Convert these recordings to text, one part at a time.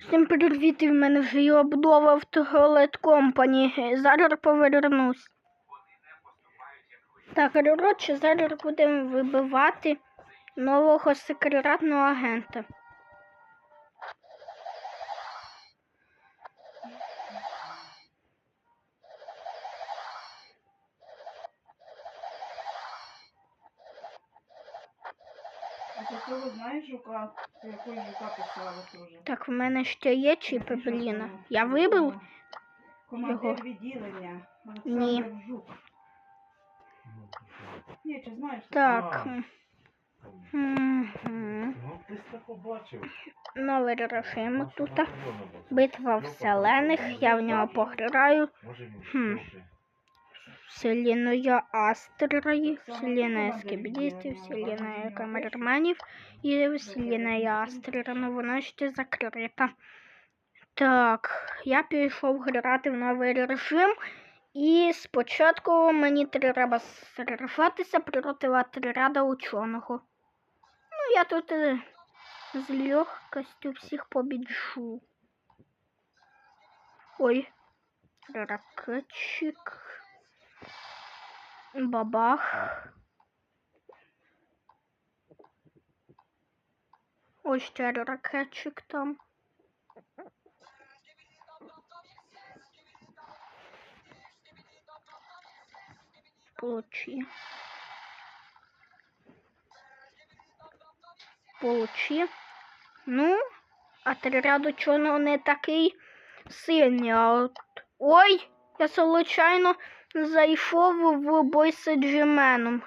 Всім привіт, в мене вже є обнова в туалет компані. Зараз повернусь. Так, коротше, зараз будемо вибивати нового секретного агента. А ти цього знаєш жука? Ти якось жука писала теж. Так, в мене ще є чіпи, блін. Я вибив? Командир його. відділення. Ні. Олександр Жук. Ні, чи знаєш? Так. Мгм. Ну, ти це побачив. Новий режим тут. Битва вселених. Я в нього пограю. Може він Хм. трохи. Вселенная Астрої, Вселенная Скібдістів, Вселенная Камерманів і Вселенная Астрера. Ну вона ще закрита. Так, я пішов грати в новий режим. І спочатку мені треба сражатися проти отряда ученого. Ну, я тут з легкостю всіх побіджу. Ой, ракетчик. Бабах. Ось ще ракетчик там. Получи. Получи. Ну, отряд ученого не такий сильний, а от... Ой, я случайно зайшов в бой з Джименом.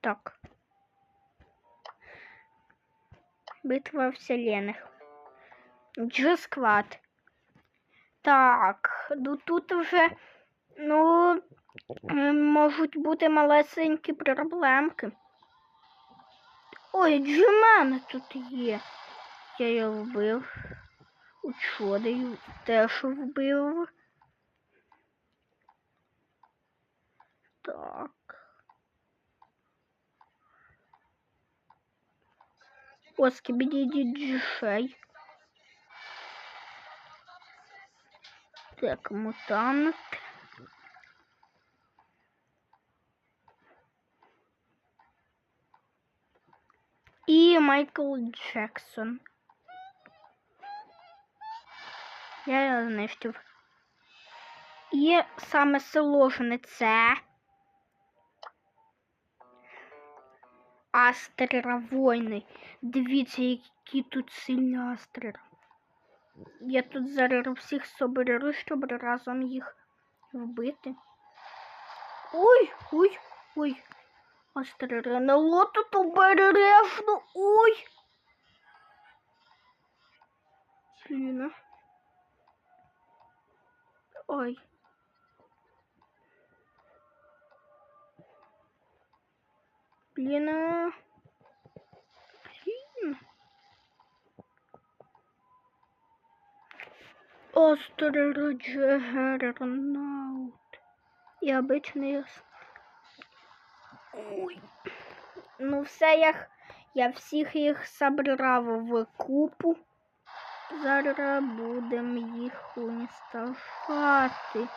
Так. Битва вселених. G-склад. Так, ну тут вже, ну, можуть бути малесенькі проблемки. Ой, Джимен тут є. Я його вбив. Учений теж вбив. Так. О, скибіді діджей. Так, мутант. І Майкл Джексон. Я його знищив. І саме сложне це Астрера воїни. Дивіться, які тут сильні астрери. Я тут зараз всіх соберу, щоб разом їх вбити. Ой, ой, ой. Астрери на тут обережно. Ой. Блін. Ой. Блін. а. Блін. Острожернаут. І обичний. Ой. Ну все, я, я всіх їх собрав в купу. Зараз будемо їх уністажати.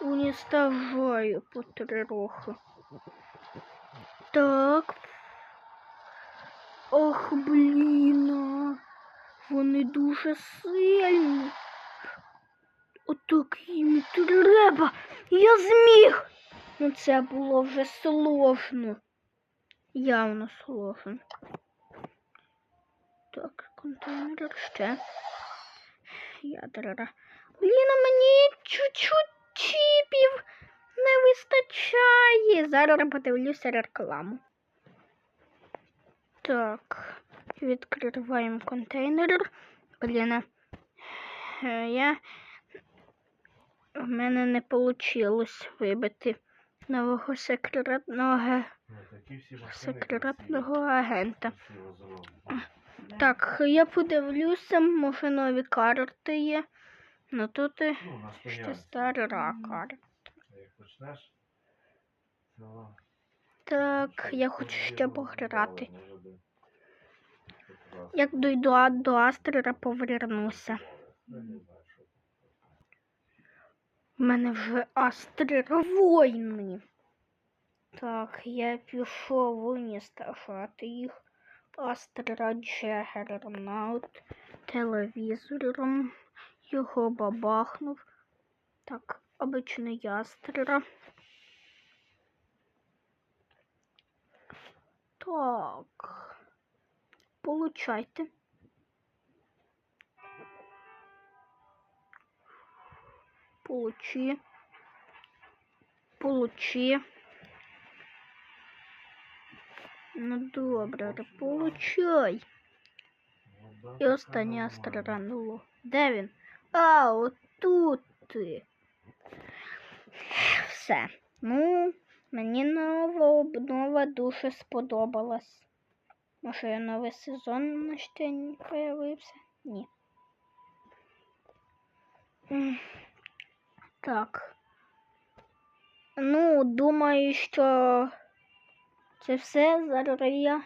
Уністажаю потроху. Так. Ох, блін. Вони дуже сильні. Отак їм треба. Я зміг. Ну це було вже сложно. Явно сложно. Так, контейнер ще. Ядра. Блін, а мені чуть-чуть. Зараз подивлюся рекламу. Так, відкриваємо контейнер. Блін, е, я в мене не вийшло вибити нового секретного, секретного агента. Так, я подивлюся, може нові карти є. Ну тут і Ну, ще стара карта. Як почнеш, Так, я хочу ще пограти. Як дойду до Астрера, повернуся. Що. У мене вже Астрер воїни. Так, я пішов уністажати їх. Астра Джегернаут телевізором. Його бабахнув. Так, обичний Астра. Так. Получайте. Получи. Получи. Ну добре, та получай. Ну, да, І така останнє нормальна. страрануло. Де він? А, отут ти. Все. Ну, Мені нова обнова дуже сподобалась. Може, новий сезон на ще не появився? Ні. Так. Ну, думаю, що це все. Зараз я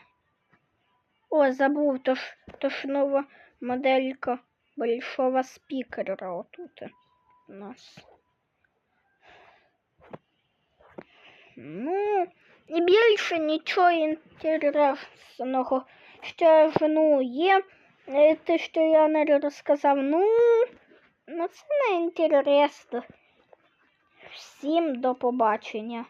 о, забув, то ж, то ж нова моделька большого спікера отут у нас. Ну, і більше нічого інтересного. Ще я ну, є е, те, що я не розказав. Ну, ну це не інтересно. Всім до побачення.